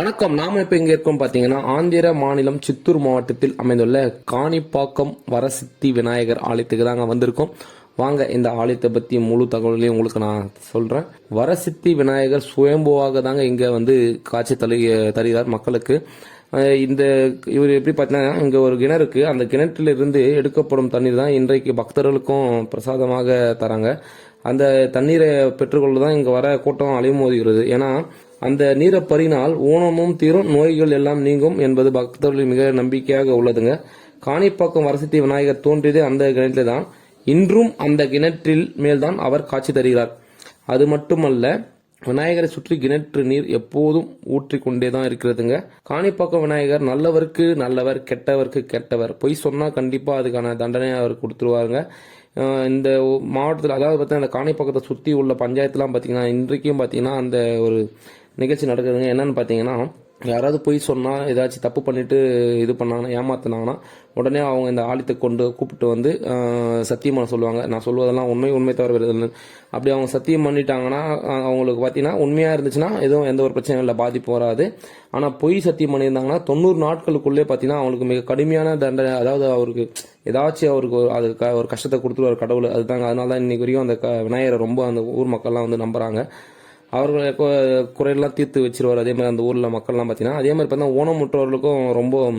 வணக்கம். நாம இப்ப எங்க இருக்கோம் பாத்தீங்கன்னா ஆந்திர மாநிலம் சித்தூர் மாவட்டத்தில் அமைந்துள்ள காணிப்பாக்கம் வரசித்தி விநாயகர் ஆலயத்துக்கு தாங்க வந்திருக்கோம். வாங்க இந்த ஆலயத்தை பத்தி முழு தகவலையும் உங்களுக்கு நான் சொல்றேன். வரசித்தி விநாயகர் சுயம்புவாக தாங்க இங்க வந்து காட்சி தரு தருகிறார் மக்களுக்கு. இந்த இவர் எப்படி பார்த்தீங்கன்னா இங்க ஒரு கிணறு இருக்கு. அந்த கிணற்றிலிருந்து எடுக்கப்படும் தண்ணீர் தான் இன்றைக்கு பக்தர்களுக்கும் பிரசாதமாக தராங்க. அந்த தண்ணீரை பெற்றுக்கொள்ள தான் இங்கே வர கூட்டம் அலைமோதுகிறது ஏன்னா அந்த நீரை பறினால் ஊனமும் தீரும் நோய்கள் எல்லாம் நீங்கும் என்பது பக்தர்களின் மிக நம்பிக்கையாக உள்ளதுங்க. காணிப்பாக்கம் வரசத்தி விநாயகர் தோன்றியதே அந்த கிணற்றில் தான் இன்றும் அந்த கிணற்றில் மேல்தான் அவர் காட்சி தருகிறார். அது மட்டுமல்ல விநாயகரை சுற்றி கிணற்று நீர் எப்போதும் ஊற்றிக்கொண்டே தான் இருக்கிறதுங்க. காணிப்பாக்கம் விநாயகர் நல்லவருக்கு நல்லவர் கெட்டவருக்கு கெட்டவர். பொய் சொன்னால் கண்டிப்பாக அதுக்கான தண்டனையை அவர் கொடுத்துருவாருங்க. இந்த மாவட்டத்தில் அதாவது பார்த்தீங்கன்னா இந்த காணிப்பாக்கத்தை சுற்றி உள்ள பஞ்சாயத்துலாம் பார்த்தீங்கன்னா இன்றைக்கும் பார்த்தீங்கன்னா அந்த ஒரு நிகழ்ச்சி நடக்குதுங்க. என்னன்னு பார்த்தீங்கன்னா யாராவது போய் சொன்னால் ஏதாச்சும் தப்பு பண்ணிட்டு இது பண்ணாங்கன்னா ஏமாத்தினாங்கன்னா உடனே அவங்க இந்த ஆலயத்தை கொண்டு கூப்பிட்டு வந்து சத்தியமான சத்தியம் பண்ண சொல்லுவாங்க. நான் சொல்வதெல்லாம் உண்மை உண்மை தவிர வருது அப்படி அவங்க சத்தியம் பண்ணிட்டாங்கன்னா அவங்களுக்கு பார்த்தீங்கன்னா உண்மையாக இருந்துச்சுன்னா எதுவும் எந்த ஒரு பிரச்சனையும் இல்லை பாதிப்பு வராது. ஆனால் பொய் சத்தியம் பண்ணியிருந்தாங்கன்னா தொண்ணூறு நாட்களுக்குள்ளே பார்த்தீங்கன்னா அவங்களுக்கு மிக கடுமையான தண்டனை அதாவது அவருக்கு ஏதாச்சும் அவருக்கு ஒரு- அது க- ஒரு கஷ்டத்தை கொடுத்துருவார் கடவுள் அதுதாங்க. அதனால தான் இன்னைக்கு வரைக்கும் அந்த க- விநாயகரை ரொம்ப அந்த ஊர் மக்கள்லாம் வந்து நம்புகிறாங்க அவர்களை குறையெல்லாம் தீர்த்து வச்சிருவார்? அதே மாதிரி அந்த ஊரில் மக்கள்லாம் பார்த்தீங்கன்னா அதே மாதிரி பார்த்தீங்கன்னா ஊனமுற்றவர்களுக்கும் ரொம்ப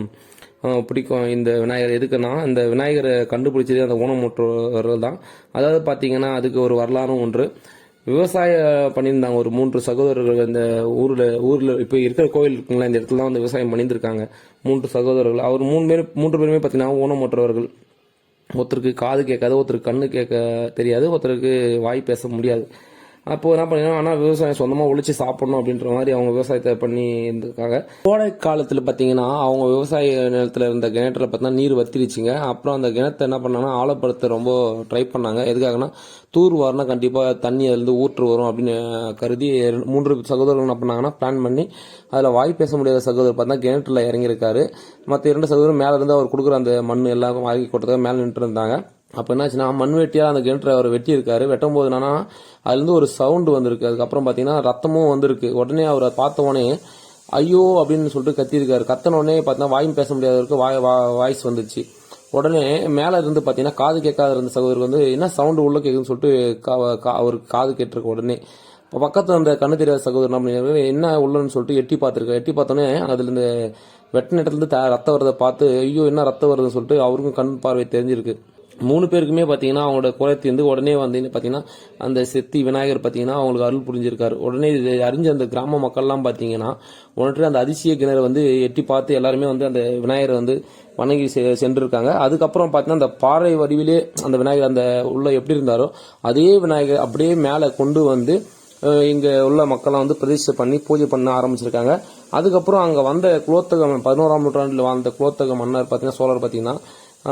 பிடிக்கும் இந்த விநாயகர். எதுக்குன்னா இந்த விநாயகரை கண்டுபிடிச்சதே அந்த ஊனமுற்றவர்கள் தான் அதாவது பார்த்தீங்கன்னா அதுக்கு ஒரு வரலாறும் ஒன்று. விவசாயம் பண்ணியிருந்தாங்க. ஒரு மூன்று சகோதரர்கள் இந்த ஊரில் ஊரில் இப்போ இருக்கிற கோயில் இருக்குங்களா இந்த இடத்துல தான் வந்து விவசாயம் பண்ணியிருந்திருக்காங்க. மூன்று சகோதரர்கள். அவர் மூணு பேர் மூன்று பேருமே பார்த்தீங்கன்னா ஊனமுற்றவர்கள் ஒருத்தருக்கு காது கேட்காது ஒருத்தருக்கு கண்ணு கேட்க தெரியாது ஒருத்தருக்கு வாய் பேச முடியாது. அப்போது என்ன பண்ணினா ஆனால் விவசாயம் சொந்தமாக ஒழிச்சு சாப்பிடணும் அப்படின்ற மாதிரி அவங்க விவசாயத்தை பண்ணி இருந்திருக்காங்க கோடை காலத்தில் பார்த்தீங்கன்னா அவங்க விவசாய நிலத்தில் இருந்த கிணற்றில் பார்த்தீங்கன்னா நீர் வத்திருச்சுங்க. அப்புறம் அந்த கிணத்தை என்ன பண்ணாங்கன்னா ஆழப்படுத்த ரொம்ப ட்ரை பண்ணாங்க. எதுக்காகனா தூர் வாரினா கண்டிப்பாக தண்ணி அதுலேருந்து ஊற்று வரும் அப்படின்னு கருதி மூன்று சகோதரர்கள் என்ன பண்ணாங்கன்னா பிளான் பண்ணி அதில் வாய் பேச முடியாத சகோதரர் பார்த்தா கிணற்றில் இறங்கியிருக்காரு. மற்ற இரண்டு சகோதரர் மேலேருந்து அவர் கொடுக்குற அந்த மண் எல்லாம் வாங்கி கொடுத்தது மேலே நின்று இருந்தாங்க. அப்போ என்னாச்சுன்னா மண் வெட்டியாக அந்த கிணற்றை அவர் வெட்டியிருக்காரு. வெட்டும் போது என்னன்னா அதுலேருந்து ஒரு சவுண்டு வந்திருக்கு. அதுக்கப்புறம் பார்த்தீங்கன்னா ரத்தமும் வந்திருக்கு. உடனே அவரை பார்த்த உடனே ஐயோ அப்படின்னு சொல்லிட்டு கத்தியிருக்காரு. கத்தனோடனே பார்த்தீங்கன்னா வாயும் பேச முடியாதவருக்கு வாய் வாய்ஸ் வந்துச்சு. உடனே மேலே இருந்து பார்த்தீங்கன்னா காது கேட்காத இருந்த சகோதரர் வந்து என்ன சவுண்டு உள்ள கேட்குன்னு சொல்லிட்டு கா- கா- அவருக்கு காது கேட்டிருக்க உடனே. இப்போ பக்கத்தில் அந்த கண்ணு தெரியாத சகோதரர் என்ன என்ன உள்ளன்னு சொல்லிட்டு எட்டி பார்த்துருக்காரு. எட்டி பார்த்தோன்னே அதுல இந்த வெட்டின இடத்துலேருந்து த ரத்தம் வரதை பார்த்து ஐயோ என்ன ரத்தம் வருதுன்னு சொல்லிட்டு அவருக்கும் கண் பார்வை தெரிஞ்சிருக்கு. மூணு பேருக்குமே பார்த்தீங்கன்னா அவங்களோட குறை தீர்ந்து உடனே வந்து பார்த்தீங்கன்னா அந்த செத்தி விநாயகர் பார்த்தீங்கன்னா அவங்களுக்கு அருள் புரிஞ்சிருக்காரு. உடனே இதை அறிஞ்ச அந்த கிராம மக்கள்லாம் பார்த்தீங்கன்னா உடனே அந்த அதிசய கிணறு வந்து எட்டி பார்த்து எல்லாருமே வந்து அந்த விநாயகரை வந்து வணங்கி செ- சென்றிருக்காங்க. அதுக்கப்புறம் பார்த்தீங்கன்னா அந்த பாறை வடிவிலே அந்த விநாயகர் அந்த உள்ள எப்படி இருந்தாரோ அதே விநாயகர் அப்படியே மேலே கொண்டு வந்து இங்கே உள்ள மக்கள்லாம் வந்து பிரதிஷ்டை பண்ணி பூஜை பண்ண ஆரம்பிச்சிருக்காங்க. அதுக்கப்புறம் அங்கே வந்த குலோத்தக பதினோராம் நூற்றாண்டில் வாழ்ந்த குலோத்தக மன்னர் பார்த்தீங்கன்னா சோழர் பார்த்தீங்கன்னா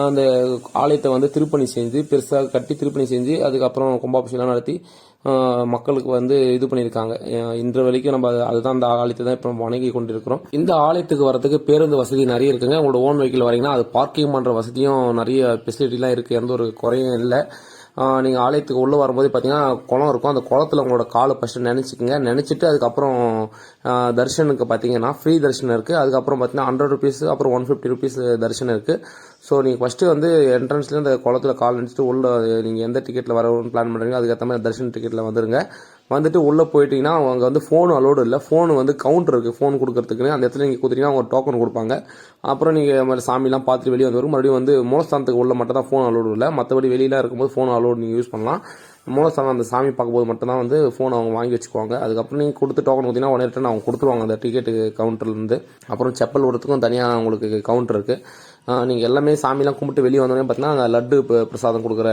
அந்த ஆலயத்தை வந்து திருப்பணி செஞ்சு பெருசாக கட்டி திருப்பணி செஞ்சு அதுக்கப்புறம் கும்பாபிஷேகம் நடத்தி மக்களுக்கு வந்து இது பண்ணியிருக்காங்க. இன்று வரைக்கும் நம்ம அதுதான் அந்த ஆலயத்தை தான் இப்போ வணங்கி கொண்டிருக்கிறோம். இந்த ஆலயத்துக்கு வரதுக்கு பேருந்து வசதி நிறைய இருக்குங்க. உங்களோட ஓன் வெஹிக்கிள் வரீங்கன்னா அது பார்க்கிங் பண்ணுற வசதியும் நிறைய ஃபெசிலிட்டிலாம் இருக்குது எந்த ஒரு குறையும் இல்லை. நீங்கள் ஆலயத்துக்கு உள்ளே வரும்போது பார்த்தீங்கன்னா குளம் இருக்கும். அந்த குளத்துல உங்களோட காலை ஃபஸ்ட்டு நினச்சிக்கோங்க. நினச்சிட்டு அதுக்கப்புறம் தர்ஷனுக்கு பார்த்தீங்கன்னா ஃப்ரீ தர்ஷனம் இருக்குது அதுக்கப்புறம் பார்த்தீங்கன்னா ஹண்ட்ரட் ருபீஸ் அப்புறம் ஒன் ஃபிஃப்டி ருபீஸ் தர்ஷனம் இருக்குது ஸோ நீங்கள் ஃபஸ்ட்டு வந்து என்ட்ரன்ஸில் இந்த குளத்துல கால் நினச்சிட்டு உள்ளே நீங்கள் எந்த டிக்கெட்டில் வரணும்னு பிளான் பண்ணுறீங்க அதுக்கேற்ற மாதிரி தர்ஷன் டிக்கெட்டில் வந்துருங்க. வந்துட்டு உள்ளே போயிட்டீங்கன்னா அவங்க வந்து ஃபோன் அலோடு இல்லை. ஃபோன் வந்து கவுண்டர் இருக்குது ஃபோன் கொடுக்குறதுக்குன்னு அந்த இடத்துல நீங்கள் கொடுத்தீங்கன்னா அவங்க டோக்கன் கொடுப்பாங்க. அப்புறம் நீங்கள் மாதிரி சாமிலாம் பார்த்துட்டு வெளியே வந்து வரும் மறுபடியும் வந்து மூலஸ்தானத்துக்கு உள்ள மட்டும் தான் ஃபோன் அலோடு இல்லை. மற்றபடி வெளியில இருக்கும்போது ஃபோன் அலோடு நீங்கள் யூஸ் பண்ணலாம். மூலஸ்தானம் அந்த சாமி பார்க்கும்போது மட்டும் தான் வந்து ஃபோன் அவங்க வாங்கி வச்சுக்குவாங்க. அதுக்கப்புறம் நீங்கள் கொடுத்து டோக்கன் கொடுத்தீங்கன்னா உடனே ரிட்டன் அவங்க கொடுத்துருவாங்க அந்த டிக்கெட்டு கவுண்டர்லேருந்து அப்புறம் செப்பல் விடுறதுக்கும் தனியாக உங்களுக்கு கவுண்டர் இருக்குது நீங்கள் எல்லாமே சாமிலாம் கும்பிட்டு வெளியே வந்தோடனே பார்த்தீங்கன்னா அந்த லட்டு பிரசாதம் கொடுக்குற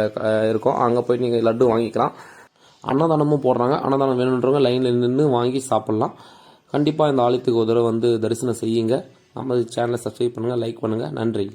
இருக்கும். அங்கே போய் நீங்கள் லட்டு வாங்கிக்கலாம். அன்னதானமும் போடுறாங்க. அன்னதானம் வேணுன்றவங்க லைனில் நின்று வாங்கி சாப்பிட்லாம். கண்டிப்பாக இந்த ஆலயத்துக்கு ஒரு தடவை வந்து தரிசனம் செய்யுங்க. நம்ம சேனலை சப்ஸ்கிரைப் பண்ணுங்கள் லைக் பண்ணுங்கள் நன்றி.